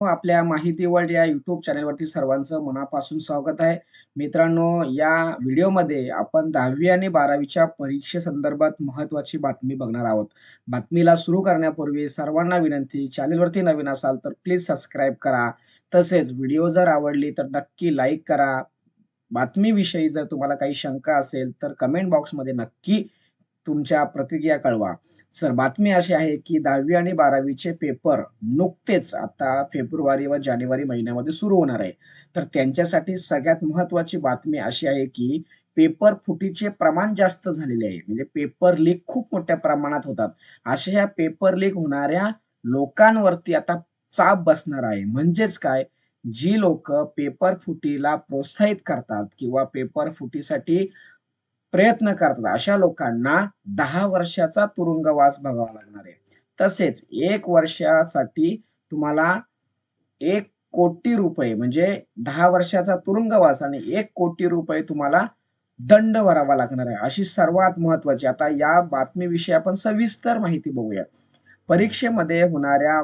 आपल्या माहिती वर्ल्ड या युट्यूब चॅनलवरती सर्वांचं मनापासून स्वागत आहे. मित्रांनो या व्हिडिओमध्ये आपण दहावी आणि बारावीच्या परीक्षेसंदर्भात महत्त्वाची बातमी बघणार आहोत. बातमीला सुरू करण्यापूर्वी सर्वांना विनंती चॅनलवरती नवीन असाल तर प्लीज सबस्क्राईब करा. तसेच व्हिडिओ जर आवडली तर नक्की लाईक करा. बातमीविषयी जर तुम्हाला काही शंका असेल तर कमेंट बॉक्समध्ये नक्की तुमच्या प्रतिक्रिया कळवा. सर बातमी अशी आहे की दहावी आणि बारावीचे पेपर नुकतेच आता फेब्रुवारी व जानेवारी महिन्यामध्ये सुरू होणार आहे. तर त्यांच्यासाठी सगळ्यात महत्वाची बातमी अशी आहे की पेपर फुटीचे प्रमाण जास्त झालेले आहे. म्हणजे पेपर लीक खूप मोठ्या प्रमाणात होतात. अशा ह्या पेपर लीक होणाऱ्या लोकांवरती आता चाप बसणार आहे. म्हणजेच काय? जी लोक पेपर फुटीला प्रोत्साहित करतात किंवा पेपर फुटीसाठी प्रयत्न करतात अशा लोकांना दहा वर्षाचा तुरुंगवास बघावा लागणार आहे. तसेच एक वर्षासाठी तुम्हाला एक कोटी रुपये म्हणजे दहा वर्षाचा तुरुंगवास आणि एक कोटी रुपये तुम्हाला दंड भरावा लागणार आहे. अशी सर्वात महत्वाची आता या बातमीविषयी आपण सविस्तर माहिती बघूया. परीक्षेमध्ये होणाऱ्या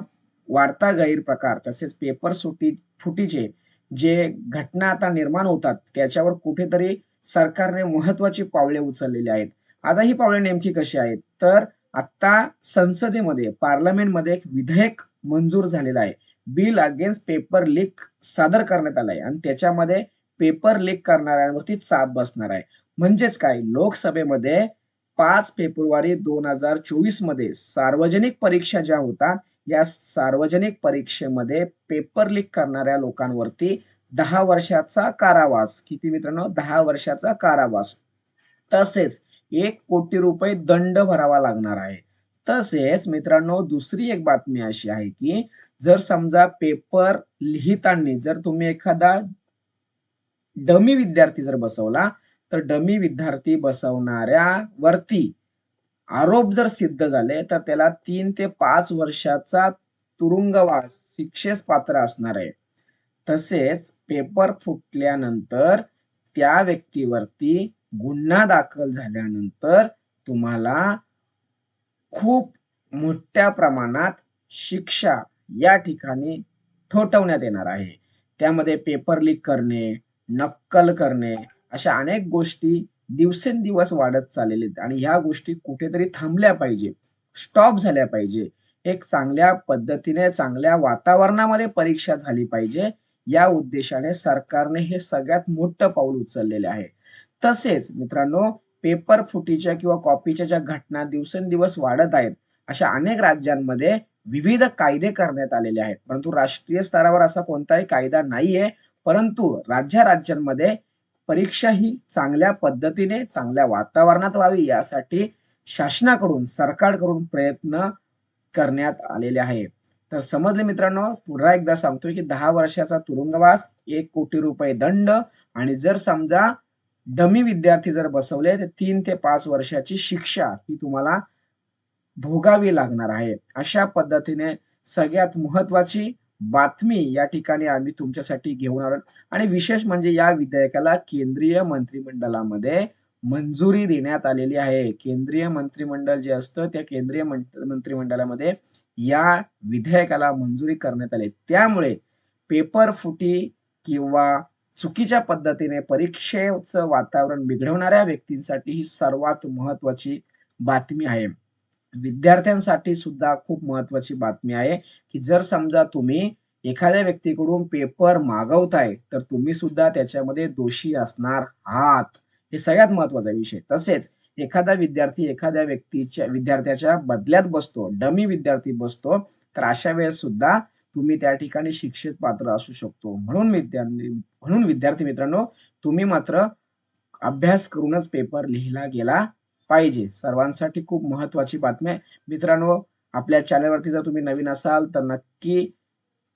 वाढता गैरप्रकार तसेच पेपर सुटी फुटीचे जे घटना आता निर्माण होतात त्याच्यावर कुठेतरी सरकारने महत्वाची पावले उचललेली आहेत. आता ही पावले नेमकी कशी आहेत? तर आता संसदेमध्ये पार्लमेंटमध्ये एक विधेयक मंजूर झालेलं आहे. बिल अगेन्स्ट पेपर लीक सादर करण्यात आलं आहे आणि त्याच्यामध्ये पेपर लीक करणाऱ्यांवरती चाप बसणार आहे. म्हणजेच काय? लोकसभेमध्ये पाच फेब्रुवारी दोन हजार चोवीसमध्ये सार्वजनिक परीक्षा ज्या होतात या सार्वजनिक परीक्षेमध्ये पेपर लीक करणाऱ्या लोकांवरती दहा वर्षाचा कारावास. किती मित्रांनो? दहा वर्षाचा कारावास. तसेच एक कोटी रुपये दंड भरावा लागणार आहे. तसेच मित्रांनो दुसरी एक बातमी अशी आहे की जर समजा पेपर लिहिताना जर तुम्ही एखादा डमी विद्यार्थी जर बसवला तर डमी विद्यार्थी बसवणाऱ्या वरती आरोप जर सिद्ध झाले तर त्याला तीन ते पाच वर्षाचा तुरुंगवास शिक्षेस पात्र असणार आहे. तसेच पेपर फुटल्यानंतर त्या व्यक्तीवरती गुन्हा दाखल झाल्यानंतर तुम्हाला खूप मोठ्या प्रमाणात शिक्षा या ठिकाणी ठोठवण्यात येणार आहे. त्यामध्ये पेपर लीक करणे नक्कल करणे अशा अनेक गोष्टी दिवसेंदिवस वाढत चाललेले आणि ह्या गोष्टी कुठेतरी थांबल्या पाहिजे. स्टॉप झाल्या पाहिजे. एक चांगल्या पद्धतीने चांगल्या वातावरणामध्ये परीक्षा झाली पाहिजे. या उद्देशाने सरकारने हे सगळ्यात मोठं पाऊल उचललेले आहे. तसेच मित्रांनो पेपर फुटीच्या किंवा कॉपीच्या ज्या घटना दिवसेंदिवस वाढत आहेत अशा अनेक राज्यांमध्ये विविध कायदे करण्यात आलेले आहेत. परंतु राष्ट्रीय स्तरावर असा कोणताही कायदा नाहीये. परंतु राज्या राज्यांमध्ये परीक्षा ही चांगल्या पद्धतीने चांगल्या वातावरणात व्हावी यासाठी शासनाकडून सरकारकडून प्रयत्न करण्यात आलेले आहे तर समजले मित्रांनो पुन्हा एकदा सांगतोय की दहा वर्षाचा तुरुंगवास एक कोटी रुपये दंड आणि जर समजा डमी विद्यार्थी जर बसवले तर तीन ते पाच वर्षाची शिक्षा ही तुम्हाला भोगावी लागणार आहे. अशा पद्धतीने सगळ्यात महत्वाची बातमी या ठिकाणी आम्ही तुमच्यासाठी घेऊन आलो. आणि विशेष म्हणजे या विधेयकाला केंद्रीय मंत्रिमंडळामध्ये मंजुरी देण्यात आलेली आहे. केंद्रीय मंत्रिमंडळ जे असतं त्या केंद्रीय मंत्रिमंडळामध्ये या विधेयकाला मंजुरी करण्यात आली. त्यामुळे पेपर फुटी किंवा चुकीच्या पद्धतीने परीक्षेचं वातावरण बिघडवणाऱ्या व्यक्तींसाठी ही सर्वात महत्वाची बातमी आहे. विद्यार्थ्यांसाठी सुद्धा खूप महत्वाची बातमी आहे की जर समजा तुम्ही एखाद्या व्यक्तीकडून पेपर मागवताय तर तुम्ही सुद्धा त्याच्यामध्ये दोषी असणार आहात. हे सगळ्यात महत्त्वाचा विषय. तसेच एखादा विद्यार्थी एखाद्या व्यक्तीच्या विद्यार्थ्याच्या बदल्यात बसतो डमी विद्यार्थी बसतो तर अशा वेळेस सुद्धा तुम्ही त्या ठिकाणी शिक्षित पात्र असू शकतो. म्हणून विद्यार्थी म्हणून विद्यार्थी मित्रांनो तुम्ही मात्र अभ्यास करूनच पेपर लिहिला गेला पाहिजे. सर्वांसाठी खूप महत्वाची बातमी आहे. मित्रांनो आपल्या चॅनलवरती जर तुम्ही नवीन असाल तर नक्की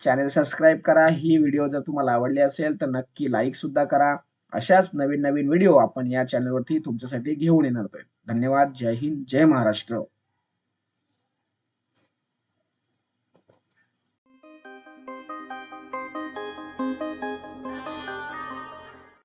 चॅनल सबस्क्राईब करा. ही व्हिडिओ जर तुम्हाला आवडली असेल तर नक्की लाईक सुद्धा करा. अशाच नवीन नवीन व्हिडिओ आपण या चॅनलवरती तुमच्यासाठी घेऊन येणार आहोत. धन्यवाद. जय हिंद जय महाराष्ट्र.